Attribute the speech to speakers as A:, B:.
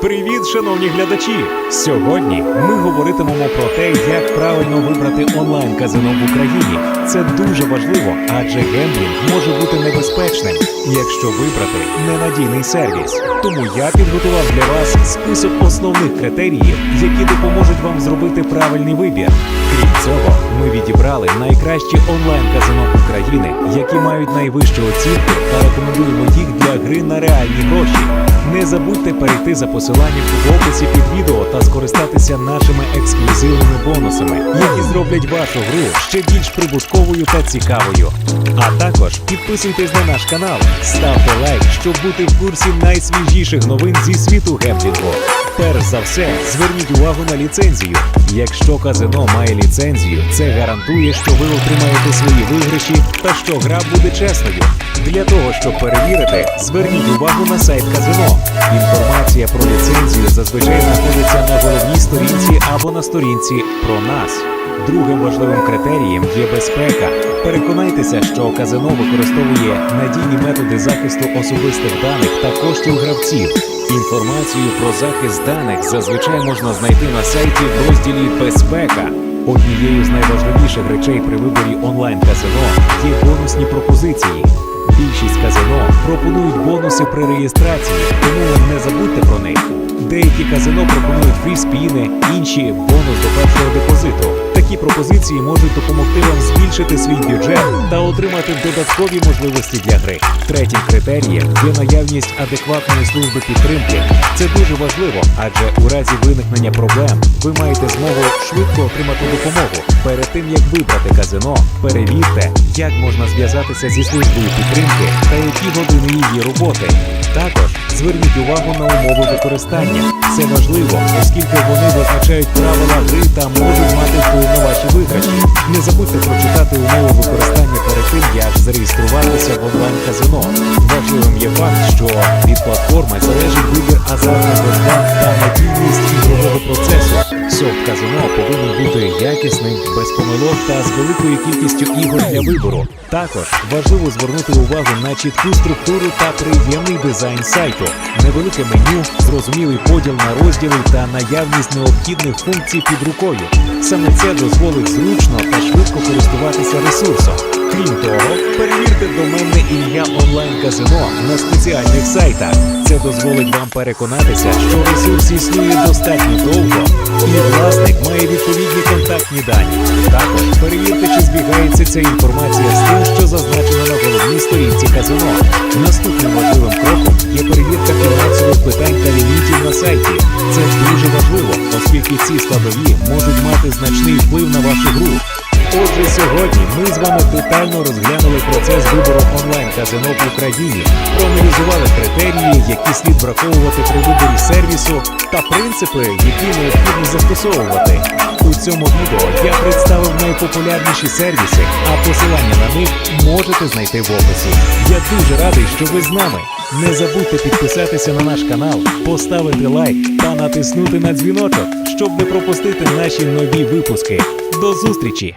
A: Привіт, шановні глядачі! Сьогодні ми говоритимемо про те, як правильно вибрати онлайн-казино в Україні. Це дуже важливо, адже гемблінг може бути небезпечним, якщо вибрати ненадійний сервіс. Тому я підготував для вас список основних критеріїв, які допоможуть вам зробити правильний вибір. Крім цього, ми відібрали найкращі онлайн-казино України, які мають найвищу оцінку та рекомендуємо їх для гри на реальні гроші. Не забудьте перейти за посиланням в описі під відео та скористатися нашими ексклюзивними бонусами, які зроблять вашу гру ще більш прибутковою та цікавою. А також підписуйтесь на наш канал, ставте лайк, щоб бути в курсі найсвіжіших новин зі світу гемблінгу. Перш за все, зверніть увагу на ліцензію. Якщо казино має ліцензію, це гарантує, що ви отримаєте свої виграші та що гра буде чесною. Для того, щоб перевірити, зверніть увагу на сайт казино. Інформація про ліцензію зазвичай знаходиться на головній сторінці або на сторінці про нас. Другим важливим критерієм є безпека. Переконайтеся, що казино використовує надійні методи захисту особистих даних та коштів гравців. Інформацію про захист даних зазвичай можна знайти на сайті в розділі Безпека. Однією з найважливіших речей при виборі онлайн-казино є бонусні пропозиції. Більшість казино пропонують бонуси при реєстрації, тому не забудьте про них. Деякі казино пропонують фрі-спіни, інші бонус до першого депозиту. Пропозиції можуть допомогти вам збільшити свій бюджет та отримати додаткові можливості для гри. Третім критерієм є наявність адекватної служби підтримки. Це дуже важливо, адже у разі виникнення проблем ви маєте змогу швидко отримати допомогу. Перед тим як вибрати казино, перевірте, як можна зв'язатися зі службою підтримки та які години її роботи. Також зверніть увагу на умови використання. Це важливо, оскільки вони визначають правила гри та можуть мати вплив на виграші. Не забудьте прочитати умови використання перед тим, як зареєструватися в онлайн-казино. Важливим є факт, що від платформи залежить вибір азартних розклад та надійність ігрового процесу. Софт казино якісним, без помилок та з великою кількістю ігор для вибору. Також важливо звернути увагу на чітку структуру та приємний дизайн сайту, невелике меню, зрозумілий поділ на розділи та наявність необхідних функцій під рукою. Саме це дозволить зручно та швидко користуватися ресурсом. Крім того, перевірте доменне ім'я онлайн-казино на спеціальних сайтах. Це дозволить вам переконатися, що ресурс існує достатньо довго і власник має відповідні дані. Також перевірте, чи збігається ця інформація з тим, що зазначено на головній сторінці казино. Наступним важливим кроком є перевірка фінансових питань та лімітів на сайті. Це дуже важливо, оскільки ці складові можуть мати значний вплив на вашу гру. Отже, сьогодні ми з вами детально розглянули процес вибору онлайн-казино в Україні, проаналізували критерії, які слід враховувати при виборі сервісу, та принципи, які необхідно застосовувати. У цьому відео я представив найпопулярніші сервіси, а посилання на них можете знайти в описі. Я дуже радий, що ви з нами. Не забудьте підписатися на наш канал, поставити лайк та натиснути на дзвіночок, щоб не пропустити наші нові випуски. До зустрічі!